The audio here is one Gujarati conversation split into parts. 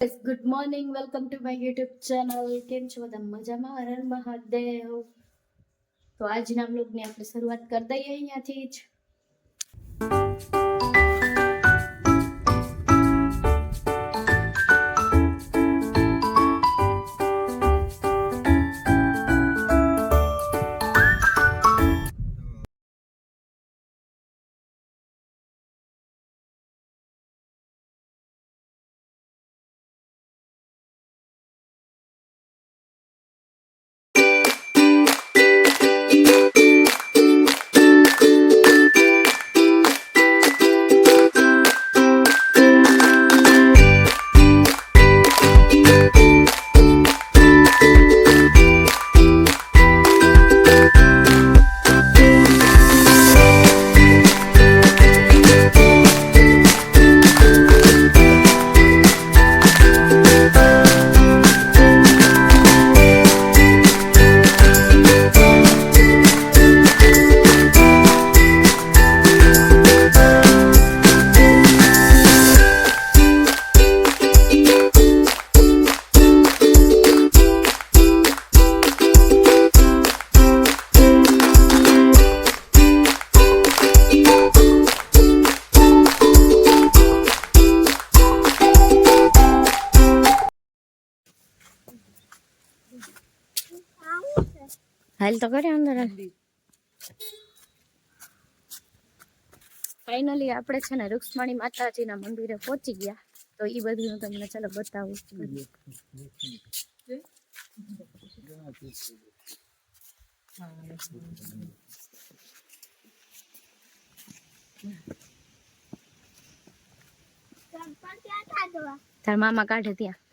Good morning welcome to my YouTube channel કેમ છો બધા? મજામાં? હરણ મહાદેવ. તો આજના બ્લોગની આપણે શરૂઆત કરી દઈએ અહીંયાથી જ. હાલ તો કરે અંદર ફાઇનલી આપણે છે ને રૂક્ષ્મણી માતાજીના મંદિરે પહોંચી ગયા તો એ બધું હું તમને ચાલો બતાવું તાર મામા કાઢે ત્યાં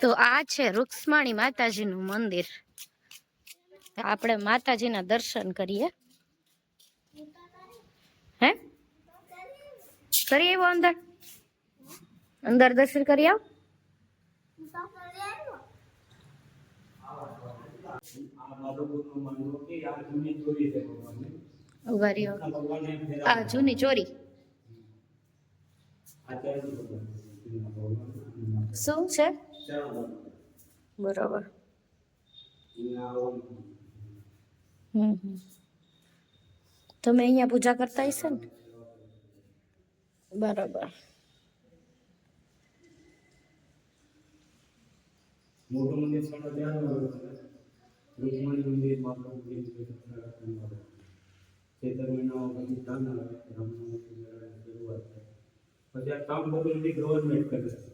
તો આ છે રૂક્ષ્મણી માતાજીનું મંદિર. તો આપણે માતાજીના દર્શન કરીએ. હે? કરી આવ્યો અંદર. અંદર દર્શન કરી આવ. આ જૂની ચોરી. શું છે? બરાબર. તમે અહીંયા પૂજા કરતા હશે ને? બરાબર. મોટું મંદિર રૂકમણી મંદિર, માતા મંદિર, ચેતર મહિનામાં પછી કામ આવે શરૂઆત થાય. પછી આ કામ બધી ગવર્મેન્ટ કરે. છે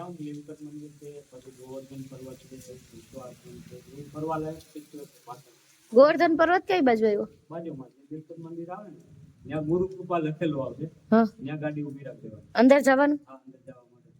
જાઓ ને લીલકંઠ મંદિર છે પછી ગોવર્ધન પર્વત છે વિશ્વ આશ્રમ છે એ ફરવા લાયક પિક્ચર છે પાછળ ગોવર્ધન પર્વત કઈ બાજુ આવ્યો બાજુમાં જે લીલકંઠ મંદિર આવે ને ત્યાં ગુરુ કૃપા લખેલું આવશે હા ત્યાં ગાડી ઊભી રાખી દેવાની અંદર જવાનું આ અંદર જવા માટે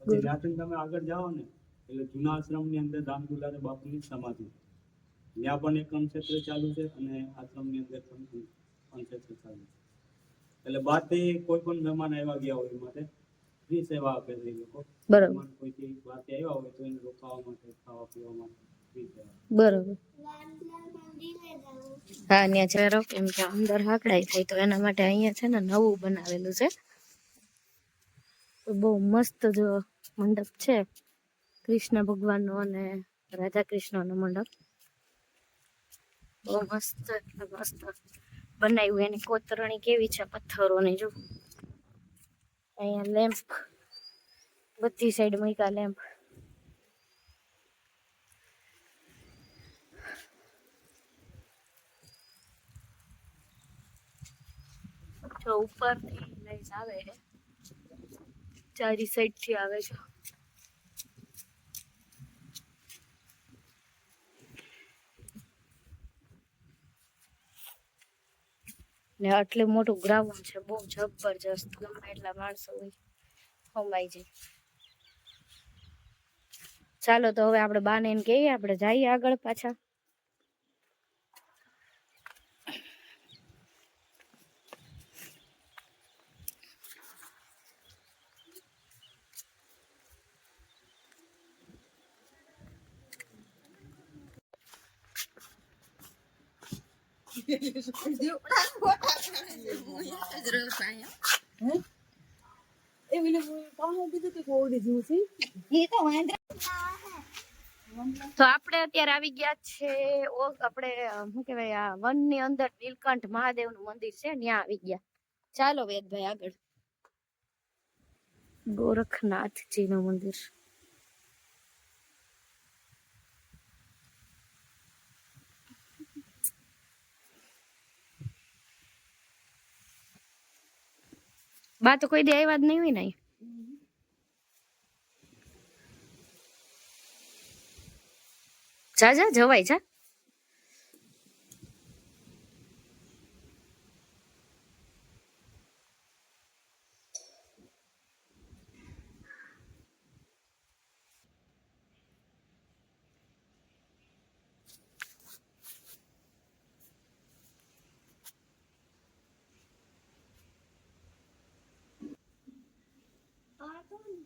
પછી ત્યાંથી તમે આગળ જાઓ ને એટલે જૂના આશ્રમની અંદર રામદુલારે બાપુની સમાધિ. ત્યાં પણ એક અનક્ષેત્ર ચાલુ છે અને આશ્રમની અંદર પણ અનક્ષેત્ર ચાલુ છે. એટલે બહારથી કોઈ પણ મહેમાન આવ્યા ગયા હોય એ માટે ફ્રી સેવા આપે છે એ લોકો. બરાબર. કોઈ બહારથી આવ્યા હોય તો એને રોકાવા માટે ખાવા પીવા માટે ફ્રી સેવા બરોબર. હા ત્યાં જરો કેમ કે અંદર હાકડાઈ થાય તો એના માટે અહીંયા છે ને નવું બનાવેલું છે. તો બહુ મસ્ત જો મંડપ છે. કૃષ્ણ ભગવાનનો અને રાધા કૃષ્ણનો મંડપ. બહુ મસ્ત મસ્ત. બનાવ્યું. એની કોતરણી કેવી છે? પથ્થરોની જો. અહીંયા લેમ્પ બધી સાઈડ મૂક્યા લેમ્પ જો ઉપરથી લઈને આવે છે ચારી સાઈડથી આવે છે ને આટલું મોટું ગ્રાઉન્ડ છે, બહુ જબરજસ્ત, ગમે એટલા માણસો હોય. હોમાઈ જાય. ચાલો તો હવે આપણે બાને કહીએ, આપણે જઈએ આગળ પાછા. તો આપણે અત્યારે આવી ગયા છે, ઓ આપણે શું કહેવાય, આ વનની અંદર નીલકંઠ મહાદેવનું મંદિર છે, ત્યાં આવી ગયા. ચાલો વેદભાઈ આગળ. ગોરખનાથજીનું મંદિર. બા તો કોઈ દે આવ્યા જ નહીં હોય ને જા જા જવાય જા.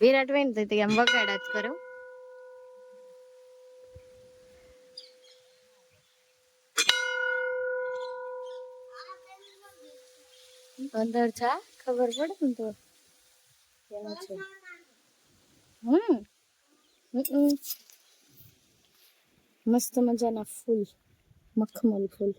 વિરાટ વેન તો આમ વગાડા જ કરો અંદર જા, ખબર પડે ને તો. કેવું છે? હમ. મસ્ત મજાના ફૂલ, મખમલ ફૂલ.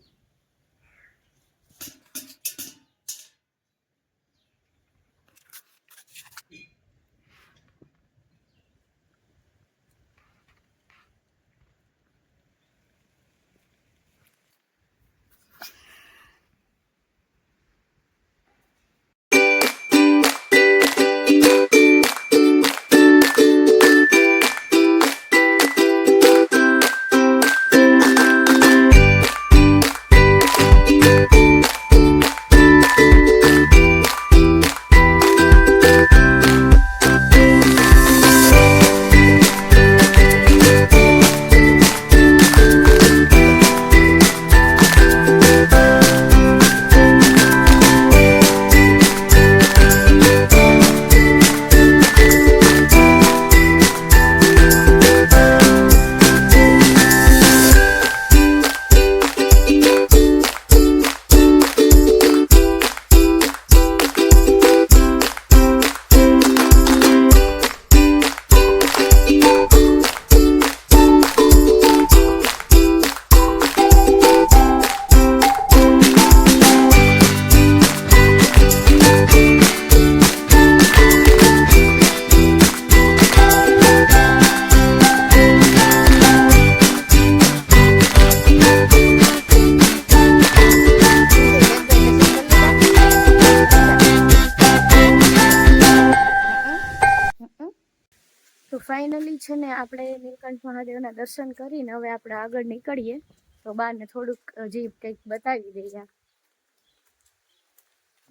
નીલકંઠ મહાદેવના દર્શન કરીને હવે આપણે આગળ નીકળીએ. તો બાને થોડુંક હજી કંઈક બતાવી દઈએ.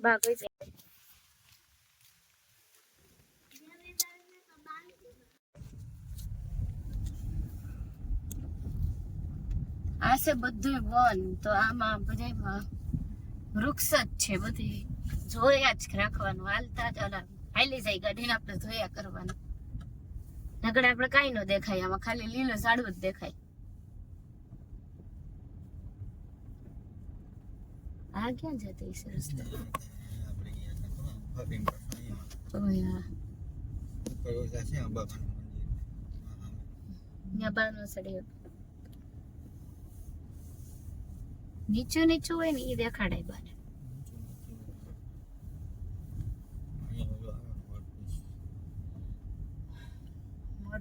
બા કોઈ. આ છે બધું વન. તો આમાં બધા વૃક્ષ જ છે બધી. જોયા જ રાખવાનું. હાલતા જ હાલી જાય ગાડીને આપણે જોયા કરવાનું. નકર આપણે કાંઈ ન દેખાય આમાં ખાલી લીલો ઝાડવું જ દેખાય. આ ક્યાં જતી છે રસ્તો? નીચું નીચું હોય ને એ દેખાડાય બાર ઊંચું નીચું. અહીંયા ઓલો આવે મોરપીંછ.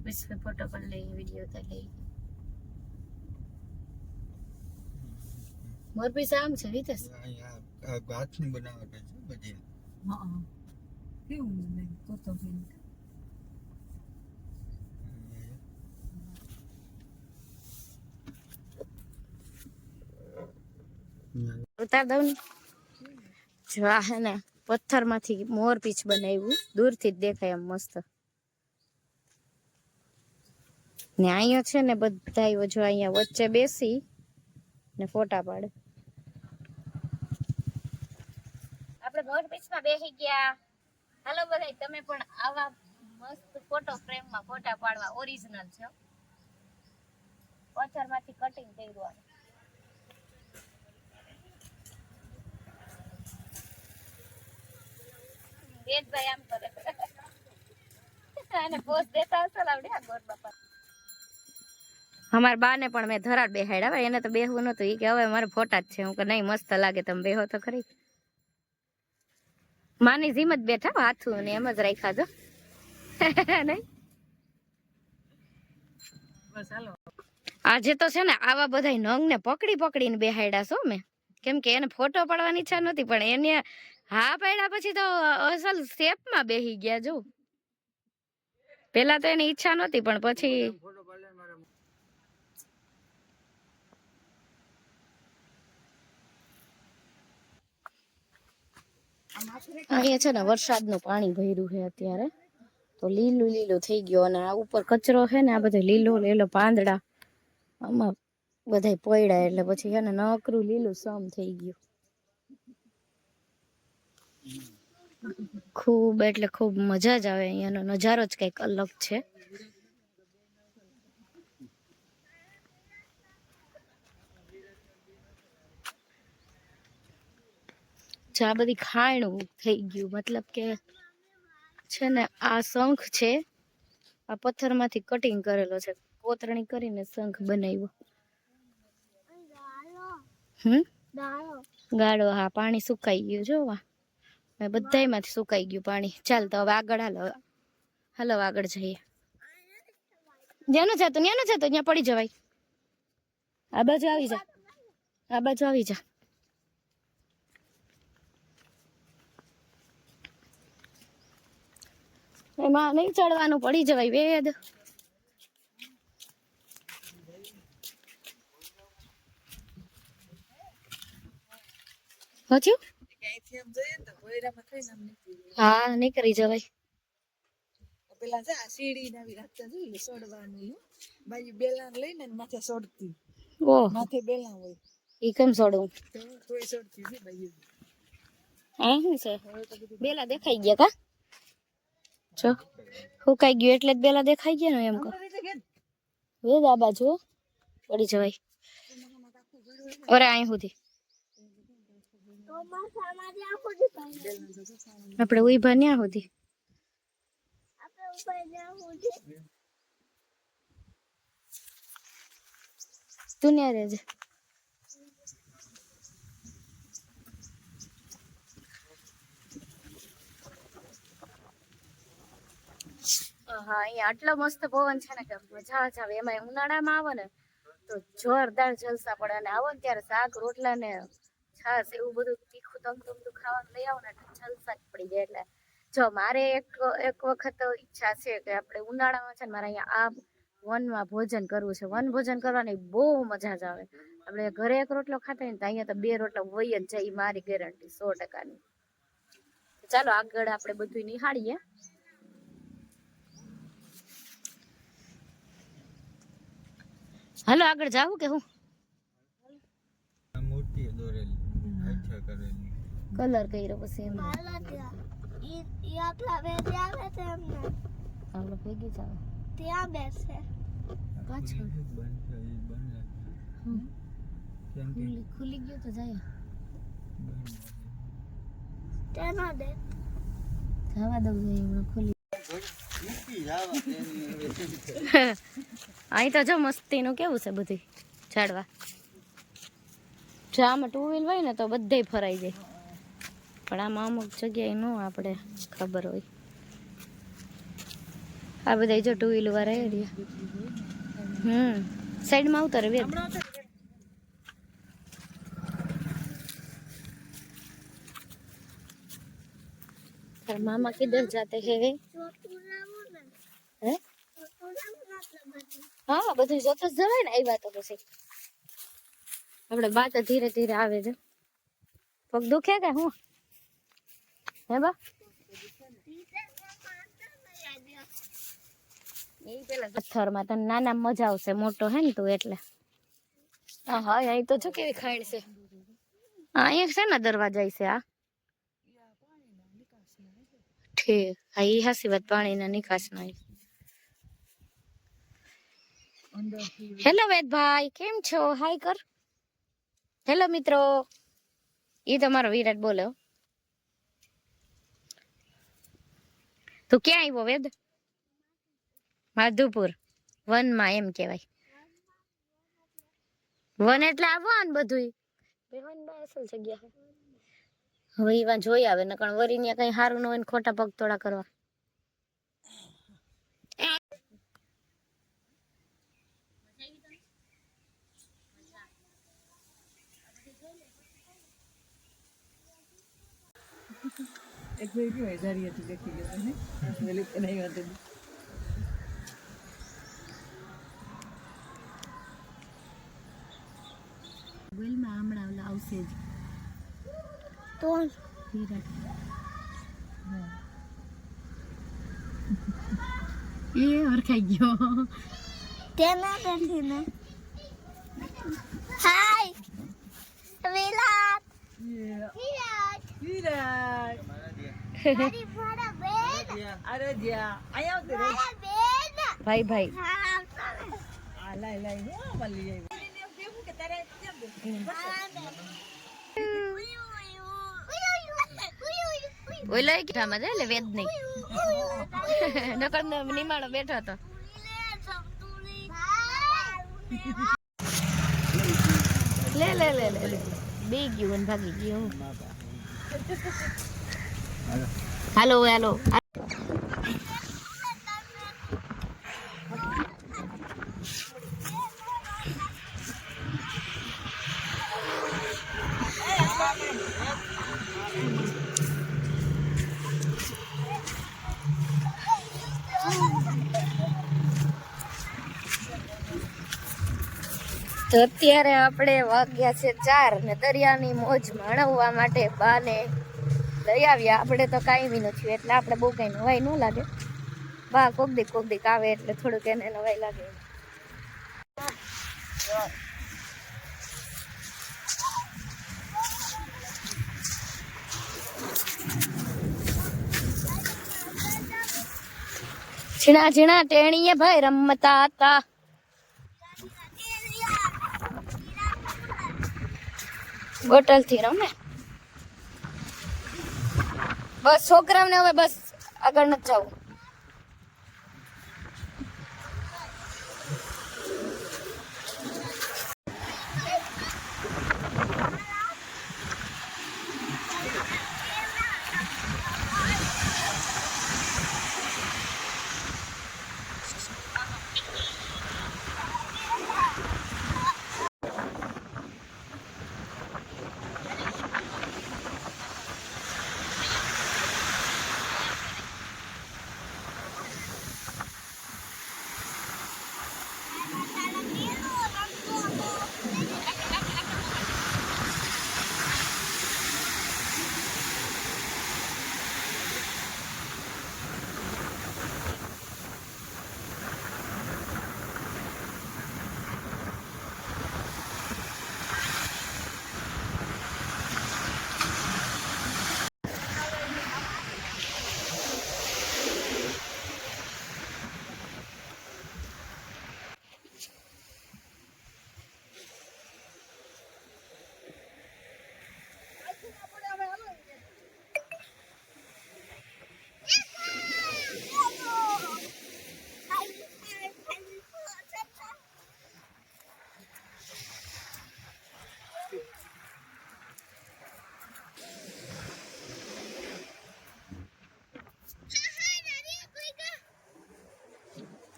પીસ ફોટો પણ લઈ વીડિયો તો લઈ. મોર પીસ આમ છે અહીંયા આ બનાવટ છે બધી ઉતાર દઉં જો આ હે ને પથ્થરમાંથી મોર પીછ બનાવ્યું દૂરથી જ દેખાય એમ મસ્ત. ને અહીંયા છે ને બધા જો અહીંયા વચ્ચે બેસી ને ફોટા પાડે. આપણે મોર પીછમાં બેસી ગયા. હાલો બધા તમે પણ આવા મસ્ત ફોટો ફ્રેમમાં ફોટા પાડવા ઓરિજિનલ છે. પથ્થરમાંથી કટિંગ કર્યું. વેદભાઈ આમ કરે. અને પોસ્ટ દેતા હશે લાવડે આ ગોર બાપા. અમારા બા ને પણ મેં ધરાડ બેહાડ્યા એને તો બેહવું નતું એ કે હવે મારે ફોટા જ છે. હું કે નહીં મસ્ત લાગે તમે બેહો તો ખરી. માની જીમ જ બેઠા હાથું ને એમ જ રાખ્યા જો. નહીં? આજે તો છે ને આવા બધા નંગ ને પકડી પકડીને બેહાડ્યા છો મેં કેમ કે એને ફોટો પાડવાની ઈચ્છા નહોતી પણ એને હા પાડ્યા પછી તો અસલ શેપમાં બેહી ગયા જો. પેલા તો એની ઈચ્છા નહોતી પણ પછી અહીંયા છે ને વરસાદનું પાણી ભર્યું છે અત્યારે. તો લીલું લીલું થઈ ગયું અને આ ઉપર કચરો છે ને, આ બધા લીલો લીલો પાંદડા. આમાં બધા પડ્યા એટલે પછી છે ને નકરું લીલું સમ થઈ ગયું. ખૂબ એટલે ખૂબ મજા જ આવે. અહીંયાનો નજારો જ કંઈક અલગ છે. જો આ બધી ખાણું થઈ ગયું. મતલબ કે છે ને, આ શંખ છે, આ પથ્થરમાંથી કટિંગ કરેલો છે. કોતરણી કરીને શંખ બનાવ્યો. હમ? ગાળો, હા, પાણી સુકાઈ ગયું જો મેં બધાયમાંથી સુકાઈ ગયું પાણી. ચાલ તો હવે આગળ હાલો. હાલો, આગળ જઈએ. જ્યાંનું જતું ત્યાંનું જતું ત્યાં પડી જવાય. આ બાજુ આવી જા. આ બાજુ આવી જા. એમાં નહીં ચડવાનું પડી જવાય વેદ. હજુ? હા નીકળી જવાય. પેલા છે આ સીડી નાવી રાખતા જોઈએ સોડવાનું બાજુ બેલા લઈને માથે સોડતી. ઓ માથે બેલા હોય. ઈ કેમ કોઈ સોડતી બાજુ. આ છે? બેલા દેખાઈ ગયા કા જો. હુકાઈ ગયું એટલે જ પેલા દેખાઈ ગયા ને એમ કહો. વેદ આ બાજુ પડી જવાય. અરે અહીં સુધી આપણે ઊભા ન્યા સુધી તું ન્યા રહેજે. હા અહીંયા આટલો મસ્ત પવન છે ને કે મજા જ આવે. એમાં ઉનાળામાં આવો ને તો જોરદાર જલસા પડે અને આવો ને ત્યારે શાક, રોટલા ને છાશ એવું બધું તીખું તમતું બધું ખાવાનું લઈ આવો ને જલસા જ પડી જાય. એટલે જો મારે એક એક વખત ઈચ્છા છે કે આપણે ઉનાળામાં છે ને મારે અહીંયા આ વનમાં ભોજન કરવું છે. વન ભોજન કરવાની બહુ મજા જ આવે. આપણે ઘરે એક રોટલો ખાતા હોય ને અહીંયા તો બે રોટલા હોય જ જાય મારી ગેરંટી સો ટકાની. ચાલો આગળ આપણે બધું નિહાળીએ. હાલો આગળ જાવું કે હું આ મૂર્તિ દોરેલી હાથે કરેલી. કલર કર્યો પછી એમ. હાલો ભેગી જાવ ત્યાં બેસે પાછળ. બંધ છે, ઈ બંધ રાખી. હમ. કેમ કે? ખુલી ખુલી ગયો તો જાય. બંધ. તેનો દે જવા દઉં જોઈએ હમણાં ખોલી. મૂકી જાવા તેની અહીં તો જો મસ્તીનું કેવું છે બધી ઝાડવા. જો આમાં ટુ વ્હીલ હોય ને તો બધે ફરાઈ જાય. પણ આમાં અમુક જગ્યાએ ન આપણે ખબર હોય. આ બધા જો ટુ વ્હીલ વાળા એરિયા હમ, સાઈડમાં આવતો બે મામા કિધર જાતે હે. હે? હા બધું જોતો જ જવાય ને આવ્યા તો પછી. આપણે બાત ધીરે ધીરે આવે છે પગ દુખે કે હું? હે બા? પથ્થરમાં તને નાના મજા આવશે મોટો હે ને તું એટલે. હા હા અહીં તો જો કેવી ખાઈડ છે. હા, અહીંયા છે ને દરવાજા છે આ ઠીક. હા એ હાસી વાત પાણીના નિકાસ ના હેલો વેદભાઈ કેમ છો? હાય કર. હેલો મિત્રો. એ તમારો વિરાટ બોલો તું ક્યાં આવ્યો વેદ? માધુપુર. વનમાં એમ કહેવાય. વન એટલે આવવાનું બધું હવે એવા જોઈ આવે નકર વરી ત્યાં કઈ સારું ન હોય ને ખોટા પગ તોડા કરવા. એક ભાઈ કેવો હજારી હતી દેખી ગયો ને વેલી તો નહીં વાત વેલમાં હમણાં ઓલા આવશે જ તો વિરાટ એ ઓળખાઈ ગયો તેના નથી ને હાય વિરાટ વિરાટ વિરાટ મારી મારા બેન અરે જ્યાં અહીંયા આવતી રહી મારા બેન ભાઈ ભાઈ. ઓલો એ છે એટલે વેદ નહીં. નકર નિમાણો બેઠો હતો. લે લે લે લે બી ગયું ભાગી ગયું. હાલો હાલો. તો અત્યારે આપણે વાગ્યા છે ચાર ને દરિયાની મોજ માણવવા માટે બાને લઈ આવ્યા આપણે તો કાંઈ બી નથી, એટલે આપણે બહુ કઈ નવાઈ ન લાગે. બા, કોક દીક કોક દીક આવે એટલે થોડુંક એને નવાઈ લાગે. ઝીણા ઝીણા, ટેણીએ ભાઈ રમતા હતા. બોટલથી રમે? બસ છોકરાઓને હવે બસ આગળ નથી જવું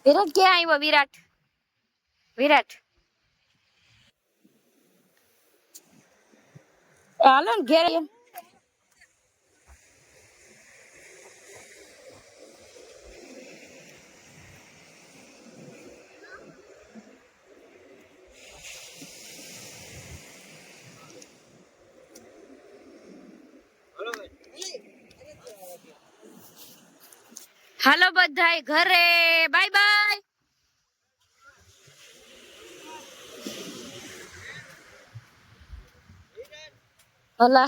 વિરાટ ક્યાં આવ્યો વિરાટ વિરાટ હાલો ને ઘેર હાલો બધાય ઘરે બાય બાય અલા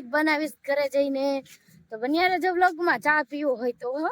હું બનાવીશ ઘરે જઈને. તો બન્યા રહેજો વ્લોગમાં ચા પીવો હોય તો હો.